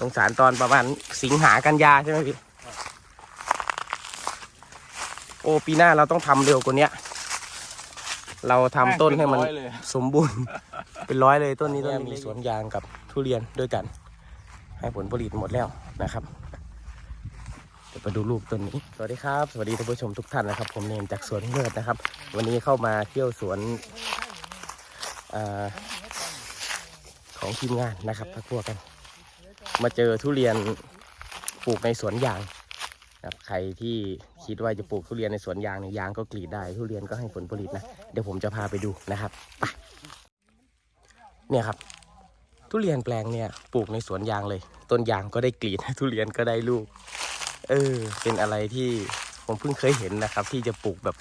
สงสารตอนประมาณสิงหากันยาใช่ไหมพี่ โอ้ปีหน้าเราต้องทำเร็วกว่าเนี้ยเราทำต้นให้มันแม่งเป็นร้อยเลยสมบูรณ์ เป็นร้อยเลยต้นนี้ต้นมีสวนยางกับทุเรียนด้วยกัน ให้ผลผลิตหมดแล้วนะครับเดี๋ยวไปดูรูปต้นนี้ สวัสดีครับ สวัสดีท่านผู้ชมทุกท่านนะครับ ผมเนมจากสวนเลิศนะครับ วันนี้เข้ามาเที่ยวสวนอาของทีมงานนะครับพักพวกกัน มาเจอทุเรียนปลูกในสวนยางนะครับใครที่คิดว่าจะปลูกทุเรียนในสวนยางเนี่ยยางก็กรีดได้ทุเรียนก็ให้ผลผลิตนะเดี๋ยวผมจะพาไปดูนะครับไปเนี่ยครับ ทุเรียนแปลงเนี่ยปลูกในสวนยางเลย ต้นยางก็ได้กรีดทุเรียนก็ได้ลูก เออ เป็นอะไรที่ผมเพิ่งเคยเห็นนะครับ ที่จะปลูกแบบ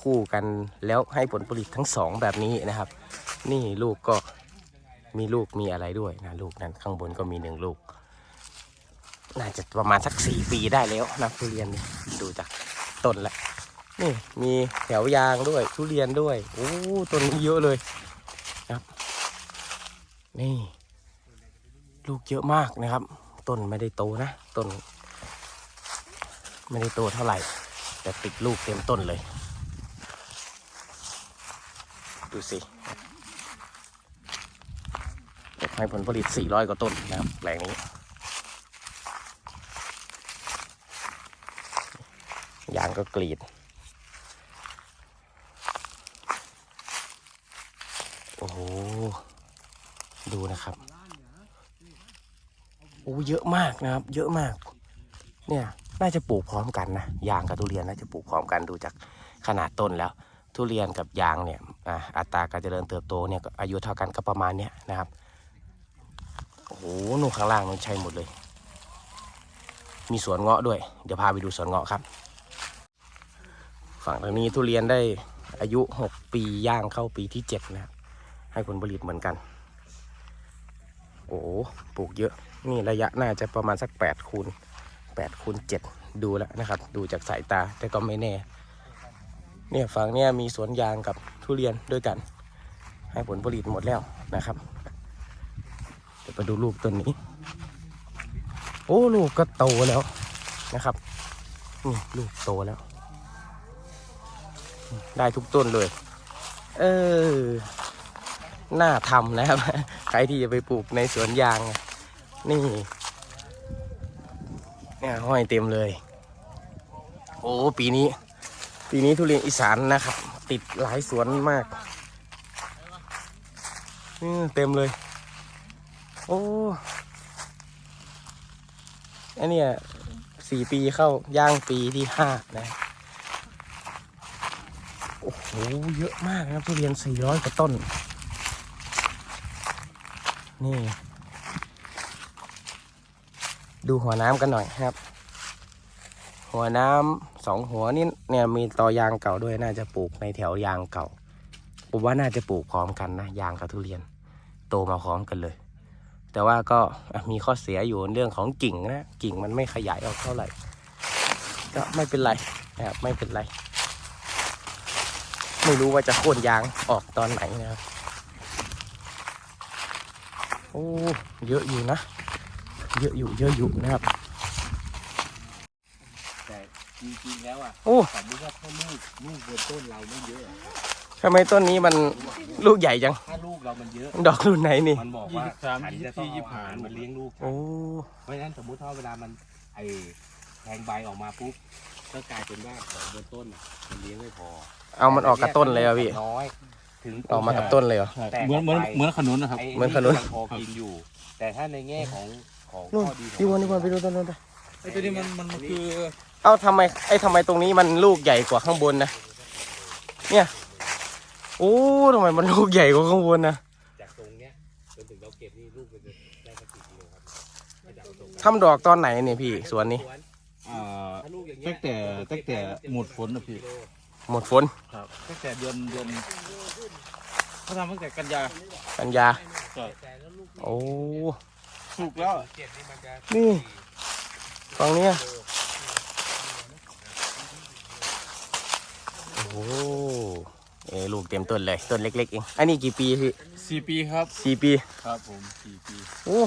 คู่กันแล้วให้ผลผลิตทั้งสองแบบนี้นะครับ นี่ลูกก็มีลูกมีอะไรด้วยนะลูกนั้นข้างบนก็มีหนึ่งลูก น่าจะประมาณสักสี่ปีได้แล้วนะทุเรียนนี่ดูจากต้นแล้วนี่มีแถวยางด้วยทุเรียนด้วยโอ้ต้นนี้เยอะเลยนะครับ นี่ ลูกเยอะมากนะครับ ต้นไม่ได้โตนะต้น ไม่ได้โตเท่าไหร่ แต่ติดลูกเต็มต้นเลย ดูสิให้ผลผลิต 400 กว่าต้นนะครับแปลงนี้ ยางก็กรีด โอ้โห ดูนะครับ โอ้เยอะมากนะครับ เยอะมาก เนี่ยน่าจะปลูกพร้อมกันนะ ยางกับทุเรียนน่าจะปลูกพร้อมกันดูจากขนาดต้นแล้ว ทุเรียนกับยางเนี่ยอะอัตราการเจริญเติบโตเนี่ยก็อายุเท่ากันก็ประมาณเนี้ยนะครับ โอ้โหนู่นข้างล่างมันใช่หมดเลย มีสวนเงาะด้วย เดี๋ยวพาไปดูสวนเงาะครับ ฝั่งทางนี้ทุเรียนได้อายุ 6 ปีย่างเข้าปีที่ 7 นะครับ ให้ผลผลิตเหมือนกัน โอ้โหปลูกเยอะ นี่ระยะน่าจะประมาณสัก8คูณ8คูณ7ดูแล้วนะครับ ดูจากสายตาแต่ก็ไม่แน่ เนี่ยฝั่งเนี้ยมีสวนยางกับทุเรียนด้วยกัน ให้ผลผลิตหมดแล้วนะครับ เดี๋ยวไปดูลูกต้นนี้ โอ้ลูกก็โตแล้วนะครับนี่ลูกโตแล้ว ได้ทุกต้นเลย เออ น่าทำนะครับ ใครที่จะไปปลูกในสวนยาง นี่ เนี่ยห้อยเต็มเลย โอ้ปีนี้ ปีนี้ทุเรียนอีสานนะครับ ติดหลายสวนมากเต็มเลย โอ้อันเนี้ยสี่ปีเข้าย่างปีที่ห้านะ โอ้เยอะมากครับทุเรียน 400กว่าต้น นี่ ดูหัวน้ำกันหน่อยครับ หัวน้ำสองหัวนี่เนี่ยมีตอยางเก่าด้วยน่าจะปลูกในแถวยางเก่าผมว่าน่าจะปลูกพร้อมกันนะยางกับทุเรียน โตมาพร้อมกันเลย แต่ว่าก็มีข้อเสียอยู่เรื่องของกิ่งนะกิ่งมันไม่ขยายออกเท่าไหร่ ก็ไม่เป็นไรนะครับไม่เป็นไร ไม่รู้ว่าจะโค่นยางออกตอนไหนนะครับ โอ้เยอะอยู่นะ เยอะอยู่เยอะอยู่นะครับแต่จริงๆแล้วอะโอ้สมมติว่าถ้าลูกลูกบนต้นเราไม่เยอะอะทำไมต้นนี้มันลูกใหญ่จัง ถ้าลูกเรามันเยอะ ดอกรุ่นไหนนี่ มันบอกว่ายี่สิบสามฉันจะต้องเอาอาหารมาเลี้ยงลูกโอ้เพราะฉะนั้นสมมุติถ้าเวลามันไอแทงใบออกมาปุ๊บก็กลายเป็นว่าของบนต้นน่ะมันเลี้ยงไม่พอ เอามันออกกับต้นเลยอะพี่ น้อยถึง ออกมากับต้นเลยเหรอ ใช่แต่เหมือนเหมือนไป เหมือนขนุนนะครับ ไเหมือนขนุน ยังพอกินอยู่ แต่ถ้าในแง่ของของนู่นข้อดีของพี่วันนี่วันไปดูต้นนู้นไปไอ้ตัวนี้มันมันมันคือเอ้าทำไมไอ้ทำไมตรงนี้มันลูกใหญ่กว่าข้างบนนะเนี่ยโอ้ทำไมมันลูกใหญ่กว่าข้างบนนะจากตรงเนี้ยจนถึงเราเก็บนี่ลูกมันจะได้สักกี่กิโลครับมาจากตรงนั้นทำดอกตอนไหนเนี่ยพี่สวนนี้สวนอ่าถ้าลูกอย่างเงี้ตั้ยงแต่ตั้งแต่หมดฝนนะพี่ หมดฝนครับตั้งแต่เดือนเดือนเขาทำตั้งแต่กันยากันยาใช่แต่แล้วลูกโอ้ถูกแล้วเก็บนี่มันจะนี่ฝั่งเนี้ยโอ้เอยลูกเต็มต้นเลย ต้นเล็ก ๆ เอง อันนี้กี่ปีพี่สี่ปีครับสี่ปี ครับผมสี่ปีโอ้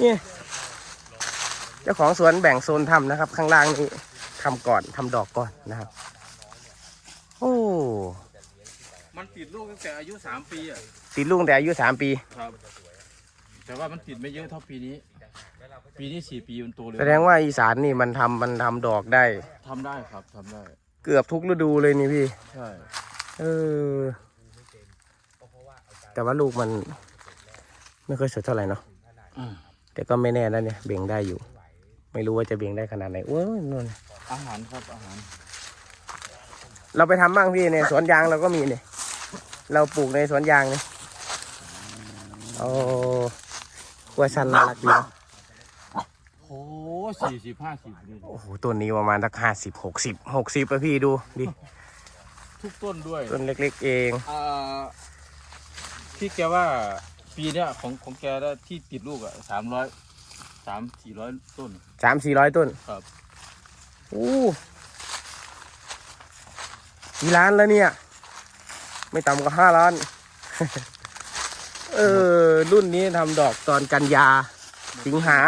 เนี่ยเจ้าของสวนแบ่งโซนทำนะครับ ข้างล่างนี่ทำก่อนทำดอกก่อนนะครับโอ้ มันติดลูกตั้งแต่อายุสามปีอะติดลูกแต่อายุสามปี ครับ แต่ว่ามันติดไม่เยอะเท่าปีนี้ ปีนี้สี่ปีมันโตเลยแสดงว่าอีสานนี่มันทำมันทำดอกได้ ทำได้ครับทำได้ เกือบทุกฤดูเลยนี่พี่ ใช่ เออ แต่ว่าลูกมัน ไม่ค่อยสวยเท่าไหร่เนาะอืม แต่ก็ไม่แน่นะเนี่ยเบ่งได้อยู่ ไม่รู้ว่าจะเบ่งได้ขนาดไหนโอ้ยนู่นอาหารครับอาหาร เราไปทำบ้างพี่ในสวนยางเราก็มีเนี่ยเราปลูกในสวนยางเนี่ยโอ้กล้วยชันน่ารักดีเนอะโอ้สี่สิบห้าสิบนี่โอ้โหต้นนี้ประมาณสักห้าสิบหกสิบหกสิบอะพี่ดูดิทุกต้นด้วยต้นเล็ก ๆ เองอ่าที่แกว่าปีเนี้ยของของแกได้ที่ติดลูกอะสามร้อยสามสี่ร้อยต้นสามสี่ร้อยต้นครับอู้ กี่ล้านแล้วเนี่ย ไม่ต่ำกว่าห้าล้าน เออ รุ่นนี้ทำดอกตอนกันยา สิงหา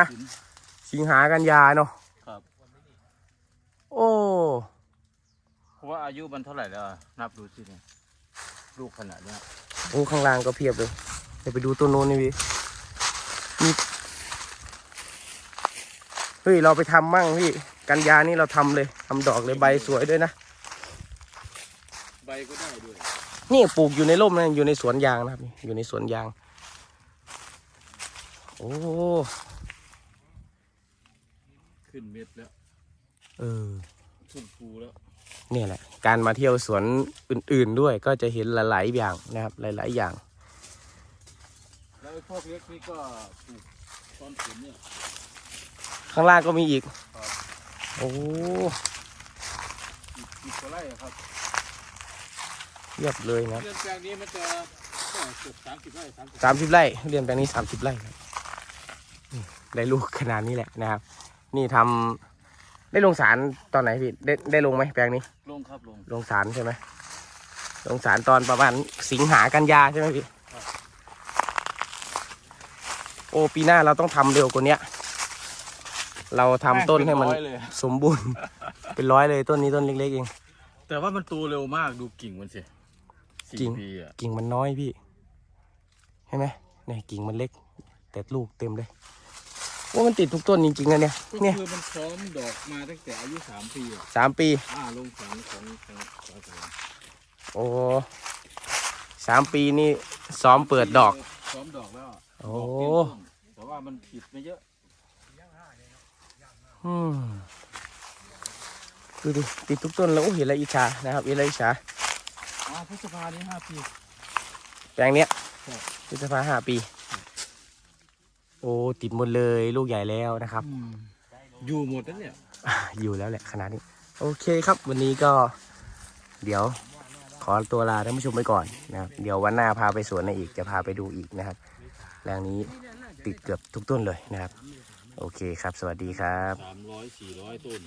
สิงหากันยาเนาะครับ โอ้เพราะว่าอายุมันเท่าไหร่แล้วอะนับดูสิเนี่ยลูกขนาดเนี้ยโอ้ข้างล่างก็เพียบเลยเดี๋ยวไปดูต้นโน้นนี่พี่มีเฮ้ย เราไปทำมั่งพี่ กันยานี่เราทำเลยทำดอกเลยใบสวยด้วยนะ ใบก็ได้ด้วย นี่ปลูกอยู่ในร่มนะอยู่ในสวนยางนะครับนี่อยู่ในสวนยาง โอ้ขึ้นเม็ดแล้วเออขึ้นภูแล้วเนี่ยแหละ การมาเที่ยวสวนอื่น ๆด้วยก็จะเห็นหลาย ๆ อย่างนะครับ หลาย ๆ อย่าง แล้วไอ้พวกเล็กนี่ก็ปลูกตอนฝนเนี่ยข้างล่างก็มีอีกครับโอ้อีกอีกกว่าไร่อะครับเทียบเลยนะเรื่องแปลงนี้มันจะก็เกือบสามสิบไร่สามสิบสามสิบไร่เรียนแปลงนี้สามสิบไร่ครับนี่ได้ลูกขนาดนี้แหละนะครับ นี่ทำได้ลงสารตอนไหนพี่ได้ได้ลงไหมแปลงนี้ ลงครับลง ลงสารใช่ไหมลงสารตอนประมาณสิงหากันยาใช่ไหมพี่ ครับ โอ้ปีหน้าเราต้องทำเร็วกว่าเนี้ย เราทำต้นให้มันเป็ร้อยเลยสมบูรณ์ เป็นร้อยเลยต้นนี้ต้นเล็กๆเอง แต่ว่ามันโตเร็วมากดูกิ่งมันสิ กิ่สี่งปีอะกิ่งมันน้อยพี่ใช่ไหมเนี่ยกิ่งมันเล็ก แต่ลูกเต็มเลยว่ามันติดทุกต้นจริงๆนะเนี่ยก็เนี่ยคือมันพร้อมดอกมาตั้งแต่อายุสามปีอะสามปี อ่าลงสารของของของของโอ้สามปีนี่ซ้อมเปิดดอก พร้อมดอกแล้วะโอ้ดอกเต็มต้นแต่ว่ามันติดไม่เยอะอืมดูดิติดทุกต้นแล้วโอ้เห็นแล้วอิจฉานะครับเห็นแล้วอิจฉาอ่า พฤษภานี้ห้าปีแปลงเนี้ยใช่พฤษภาห้าปี โอ้ติดหมดเลยลูกใหญ่แล้วนะครับ อยู่หมดแล้วเนี่ยอ่าอยู่แล้วแหละขนาดนี้ โอเคครับ วันนี้ก็ เดี๋ยวขอตัวลาท่านผู้ชมไปก่อนนะครับ เดี๋ยววันหน้าพาไปสวนในอีกจะพาไปดูอีกนะครับแปลงนี้ติดเกือบทุกต้นเลยนะครับ โอเคครับ สวัสดีครับ สามร้อยสี่ร้อยต้น